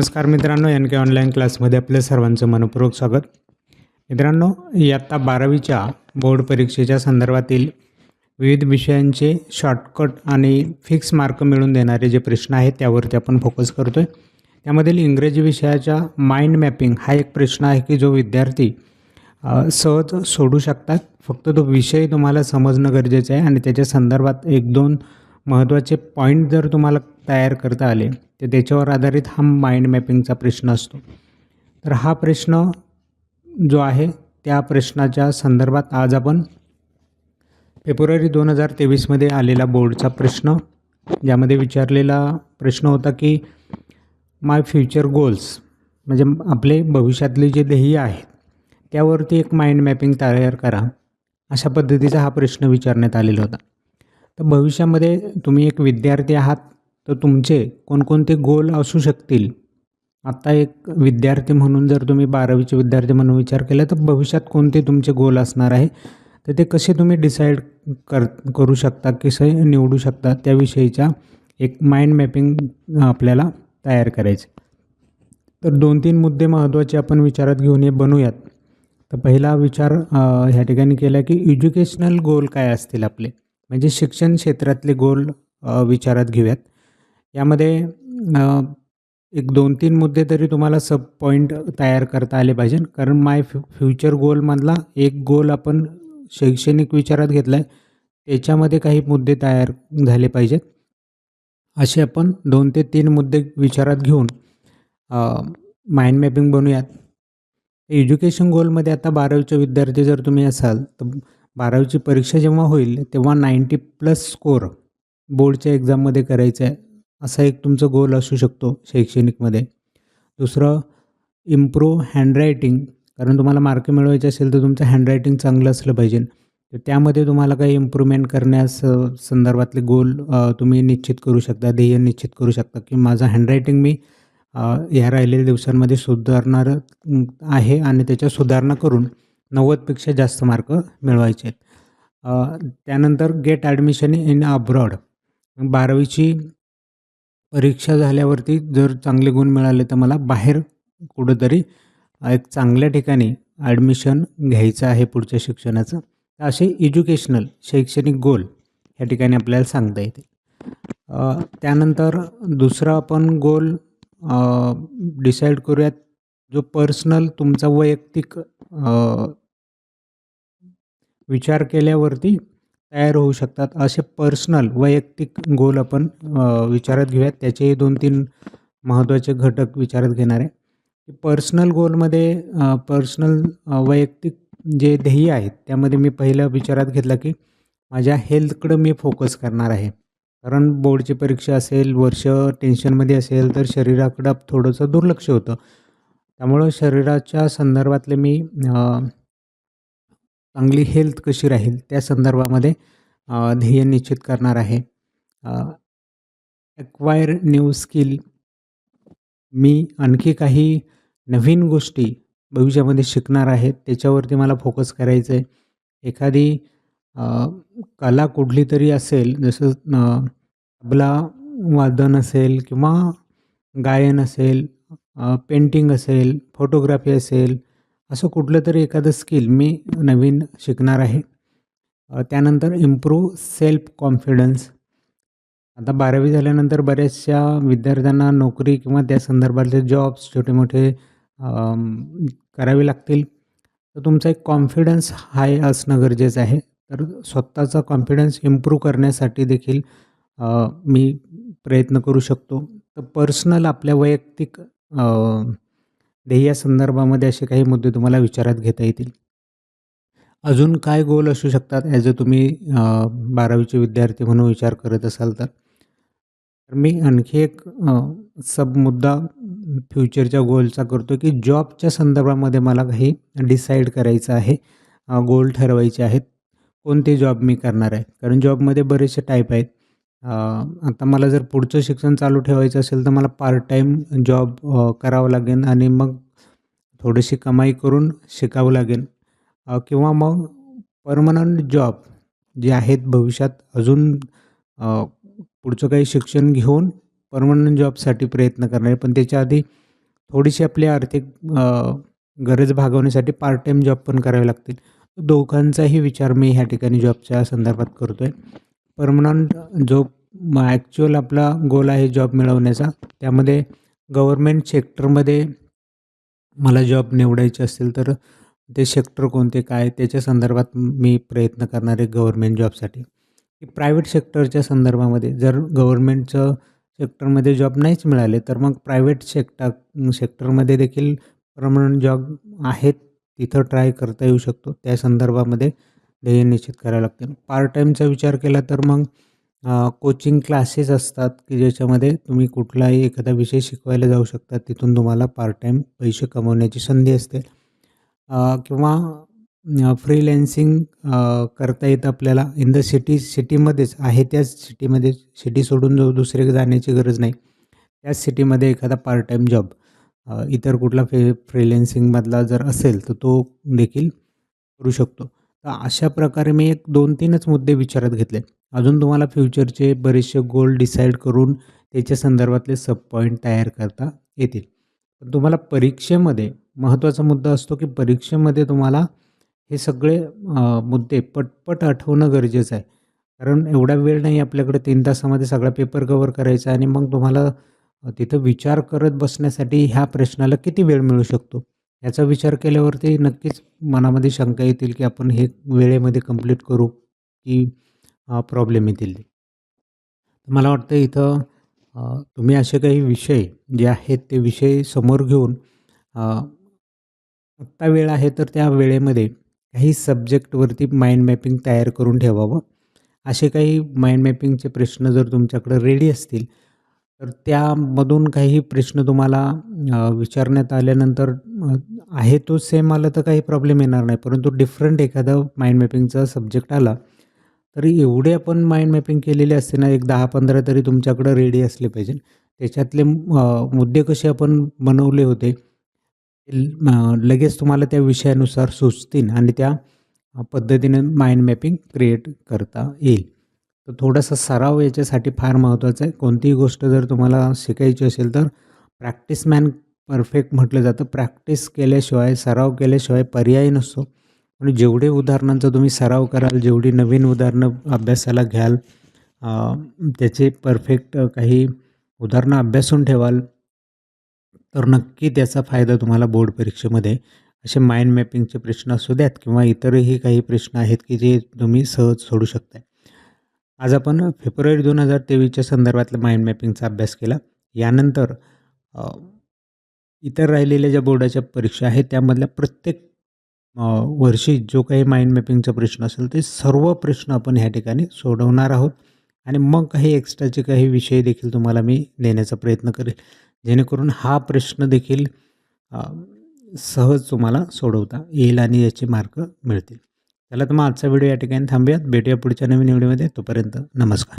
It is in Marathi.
नमस्कार मित्रांनो एन के ऑनलाईन क्लासमध्ये आपल्या सर्वांचं मनपूर्वक स्वागत. मित्रांनो इयत्ता बारावीच्या बोर्ड परीक्षेच्या संदर्भातील विविध विषयांचे शॉर्टकट आणि फिक्स मार्क मिळून देणारे जे प्रश्न आहेत त्यावरती आपण फोकस करतो आहे त्यामधील इंग्रजी विषयाच्या माइंड मॅपिंग हा एक प्रश्न आहे की जो विद्यार्थी सहज सोडू शकतात. फक्त तो विषय तुम्हाला समजणं गरजेचं आहे आणि त्याच्या संदर्भात एक दोन महत्त्वाचे पॉईंट जर तुम्हाला तयार करता आले तर त्याच्यावर आधारित हा माइंड मॅपिंगचा प्रश्न असतो. तर हा प्रश्न जो आहे त्या प्रश्नाच्या संदर्भात आज आपण फेब्रुवारी दोन हजार तेवीसमध्ये आलेला बोर्डचा प्रश्न ज्यामध्ये विचारलेला प्रश्न होता की माय फ्युचर गोल्स म्हणजे आपले भविष्यातले जे ध्येय आहेत त्यावरती एक माइंड मॅपिंग तयार करा अशा पद्धतीचा हा प्रश्न विचारण्यात आलेला होता. तर भविष्यामध्ये तुम्ही एक विद्यार्थी आहात तर तुमचे कोणकोणते गोल असू शकतील? आत्ता एक विद्यार्थी म्हणून जर तुम्ही बारावीचे विद्यार्थी म्हणून विचार केला तर भविष्यात कोणते तुमचे गोल असणार आहे? तर ते कसे तुम्ही डिसाईड कर करू शकता कसे निवडू शकता त्याविषयीच्या एक माइंड मॅपिंग आपल्याला तयार करायचे तर दोन तीन मुद्दे महत्त्वाचे आपण विचारात घेऊन हे बनवूयात तर पहिला विचार ह्या ठिकाणी केला की एज्युकेशनल गोल काय असतील आपले? म्हणजे शिक्षण क्षेत्रातले गोल विचारात घेऊयात. यामध्ये एक दोन तीन मुद्दे तरी तुम्हाला सब पॉईंट तयार करता आले पाहिजे कारण माय फ्यु फ्युचर गोलमधला एक गोल आपण शैक्षणिक विचारात घेतला आहे त्याच्यामध्ये काही मुद्दे तयार झाले पाहिजेत. असे आपण दोन ते तीन मुद्दे विचारात घेऊन माइंड मॅपिंग बनवूयात एज्युकेशन गोलमध्ये आता बारावीचे विद्यार्थी जर तुम्ही असाल तर बारावीची परीक्षा जेव्हा होईल तेव्हा नाईंटी प्लस स्कोअर बोर्डच्या एक्झाममध्ये करायचं आहे असा एक तुमचं गोल असू शकतो शैक्षणिकमध्ये. दुसरं इम्प्रूव्ह हँडरायटिंग कारण तुम्हाला मार्क मिळवायचे असेल तर तुमचं हँडरायटिंग चांगलं असलं पाहिजे. तर त्यामध्ये तुम्हाला काही इम्प्रूव्हमेंट करण्यास संदर्भातले गोल तुम्ही निश्चित करू शकता ध्येय निश्चित करू शकता की माझं हँडरायटिंग मी ह्या राहिलेल्या दिवसांमध्ये सुधारणार आहे आणि त्याच्या सुधारणा करून नव्वदपेक्षा जास्त मार्क मिळवायचे आहेत. त्यानंतर गेट ॲडमिशन इन अब्रॉड बारावीची परीक्षा झाल्यावरती जर चांगले गुण मिळाले तर मला बाहेर कुठंतरी एक चांगल्या ठिकाणी ॲडमिशन घ्यायचं आहे पुढच्या शिक्षणाचं. तर असे एज्युकेशनल शैक्षणिक गोल ह्या ठिकाणी आपल्याला सांगता येते. त्यानंतर दुसरा आपण गोल डिसाईड करूयात जो पर्सनल तुमचा वैयक्तिक विचार केल्यावरती तयार होऊ शकतात. असे पर्सनल वैयक्तिक गोल आपण विचारात घेऊयात. त्याचेही दोन तीन महत्त्वाचे घटक विचारात घेणार. आहे पर्सनल गोलमध्ये पर्सनल वैयक्तिक जे ध्येय आहेत त्यामध्ये मी पहिलं विचारात घेतलं की माझ्या हेल्थकडं मी फोकस करणार आहे. कारण बोर्डची परीक्षा असेल वर्ष टेन्शनमध्ये असेल तर शरीराकडं थोडंसं दुर्लक्ष होतं. त्यामुळं शरीराच्या संदर्भातले मी चांगली हेल्थ कशी राहील त्या संदर्भामध्ये ध्येय निश्चित करणार आहे. ॲक्वायर न्यू स्किल मी आणखी काही नवीन गोष्टी भविष्यामध्ये शिकणार आहे त्याच्यावरती मला फोकस करायचं आहे एखादी कला कुठली तरी असेल जसं तबला वादन असेल किंवा गायन असेल पेंटिंग असेल फोटोग्राफी असेल असं कुठलं तरी एखादं स्किल मी नवीन शिकणार आहे. त्यानंतर इम्प्रूव्ह सेल्फ कॉन्फिडन्स आता बारावी झाल्यानंतर बऱ्याचशा विद्यार्थ्यांना नोकरी किंवा त्या संदर्भातले जॉब्स छोटे मोठे करावे लागतील. तर तुमचा एक कॉन्फिडन्स हाय असणं गरजेचं आहे. तर स्वतःचा कॉन्फिडन्स इम्प्रूव्ह करण्यासाठी देखील मी प्रयत्न करू शकतो. तर पर्सनल आपल्या वैयक्तिक अ, ध्येयासंदर्भामध्ये असे काही मुद्दे तुम्हाला विचारात घेता येतील? अजून काय गोल असू शकतात ॲज अ तुम्ही बारावीचे विद्यार्थी म्हणून विचार करत असाल तर? तर मी आणखी एक सब मुद्दा फ्युचरच्या गोलचा करतो की जॉबच्या संदर्भामध्ये मला काही डिसाईड करायचं आहे गोल ठरवायचे आहेत. कोणते जॉब मी करणार आहे? कारण जॉबमध्ये बरेचसे टाईप आहेत. आता मला जर पुढचं शिक्षण चालू ठेवायचं असेल तर मला पार्ट टाईम जॉब करावं लागेल आणि मग थोडीशी कमाई करून शिकावं लागेल किंवा मग परमनंट जॉब जे आहेत भविष्यात अजून पुढचं काही शिक्षण घेऊन परमनंट जॉबसाठी प्रयत्न करणार. आहे पण त्याच्या आधी थोडीशी आपली आर्थिक गरज भागवण्यासाठी पार्ट टाईम जॉब पण करावे लागतील. दोघांचाही विचार मी ह्या ठिकाणी जॉबच्या संदर्भात करतो आहे परमनंट जो ॲक्च्युअल आपला गोल आहे जॉब मिळवण्याचा त्यामध्ये गव्हर्मेंट सेक्टरमध्ये मला जॉब निवडायचे असतील तर ते सेक्टर कोणते काय त्याच्या संदर्भात मी प्रयत्न करणार आहे गव्हर्मेंट जॉबसाठी प्रायव्हेट सेक्टरच्या संदर्भामध्ये जर गव्हर्मेंटचं सेक्टरमध्ये जॉब नाहीच मिळाले तर मग प्रायव्हेट सेक्टर सेक्टरमध्ये देखील परमनंट जॉब आहेत तिथं ट्राय करता येऊ शकतो. त्या संदर्भामध्ये ध्येय निश्चित करावे लागतील. पार्ट टाईमचा विचार केला तर मग कोचिंग क्लासेस असतात की ज्याच्यामध्ये तुम्ही कुठलाही एखादा विषय शिकवायला जाऊ शकता. तिथून तुम्हाला पार्ट टाईम पैसे कमवण्याची संधी असते. किंवा फ्रीलॅन्सिंग करता येतं आपल्याला. इन द सिटी सिटीमध्येच आहे त्याच सिटीमध्ये सिटी सोडून जो दुसरे जाण्याची गरज नाही. त्याच सिटीमध्ये एखादा पार्ट टाईम जॉब इतर कुठला फ्री फ्रीलॅन्सिंगमधला जर असेल तर तो देखील करू शकतो. तर अशा प्रकारे मी एक दोन तीनच मुद्दे विचारात घेतले. अजून तुम्हाला फ्युचरचे बरेचसे गोल डिसाईड करून त्याच्या संदर्भातले सब पॉईंट तयार करता येतील. पण तुम्हाला परीक्षेमध्ये महत्त्वाचा मुद्दा असतो की परीक्षेमध्ये तुम्हाला हे सगळे मुद्दे पटपट आठवणं गरजेचं आहे. कारण एवढा वेळ नाही आपल्याकडे तीन तासामध्ये सगळा पेपर कवर करायचा आणि मग तुम्हाला तिथं विचार करत बसण्यासाठी ह्या प्रश्नाला किती वेळ मिळू शकतो? याचा विचार केल्यावरती नक्कीच मनामध्ये शंका येतील की आपण हे वेळेमध्ये कंप्लीट करू की प्रॉब्लेम येतील. मला वाटतं इथं तुम्ही असे काही विषय जे आहेत ते विषय समोर घेऊन आत्ता वेळ आहे तर त्या वेळेमध्ये काही सब्जेक्टवरती माइंड मॅपिंग तयार करून ठेवावं. असे काही माइंड मॅपिंगचे प्रश्न जर तुमच्याकडे रेडी असतील तर त्यामधून काही प्रश्न तुम्हाला विचारण्यात आल्यानंतर आहे तो सेम आला तर काही प्रॉब्लेम येणार नाही. परंतु डिफरंट एखादा माइंड मॅपिंगचा सब्जेक्ट आला तरी एवढे आपण माइंड मॅपिंग केलेले असते ना एक दहा पंधरा तरी तुमच्याकडं रेडी असले पाहिजे. त्याच्यातले मुद्दे कसे आपण बनवले होते लगेच तुम्हाला त्या विषयानुसार सुचतील आणि त्या पद्धतीने माइंड मॅपिंग क्रिएट करता येईल. तर थोडासा सराव याच्यासाठी फार महत्त्वाचा आहे. कोणतीही गोष्ट जर तुम्हाला शिकायची असेल तर प्रॅक्टिस मॅन परफेक्ट म्हटलं जातं. प्रॅक्टिस केल्याशिवाय सराव केल्याशिवाय पर्याय नसतो. आणि जेवढे उदाहरणांचा तुम्ही सराव कराल जेवढी नवीन उदाहरणं अभ्यासाला घ्याल त्याचे परफेक्ट काही उदाहरणं अभ्यासून ठेवाल तर नक्की त्याचा फायदा तुम्हाला बोर्ड परीक्षेमध्ये असे माइंड मॅपिंगचे प्रश्न असू द्यात किंवा इतरही काही प्रश्न आहेत की जे तुम्ही सहज सोडू शकताय. आज आपण फेब्रुवारी दोन हजार तेवीसच्या संदर्भातल्या माइंड मॅपिंगचा अभ्यास केला. यानंतर इतर राहिलेल्या ज्या बोर्डाच्या परीक्षा आहेत त्यामधल्या प्रत्येक वर्षी जो काही माइंड मॅपिंगचा प्रश्न असेल ते सर्व प्रश्न आपण ह्या ठिकाणी सोडवणार आहोत. आणि मग काही एक्स्ट्राचे काही विषय देखील तुम्हाला मी देण्याचा प्रयत्न करेल. जेणेकरून हा प्रश्न देखील सहज तुम्हाला सोडवता येईल आणि याचे मार्क मिळतील. चला तर मग आजचा व्हिडिओ या ठिकाणी थांबूयात. भेटूया पुढच्या नवीन व्हिडिओमध्ये. तोपर्यंत नमस्कार.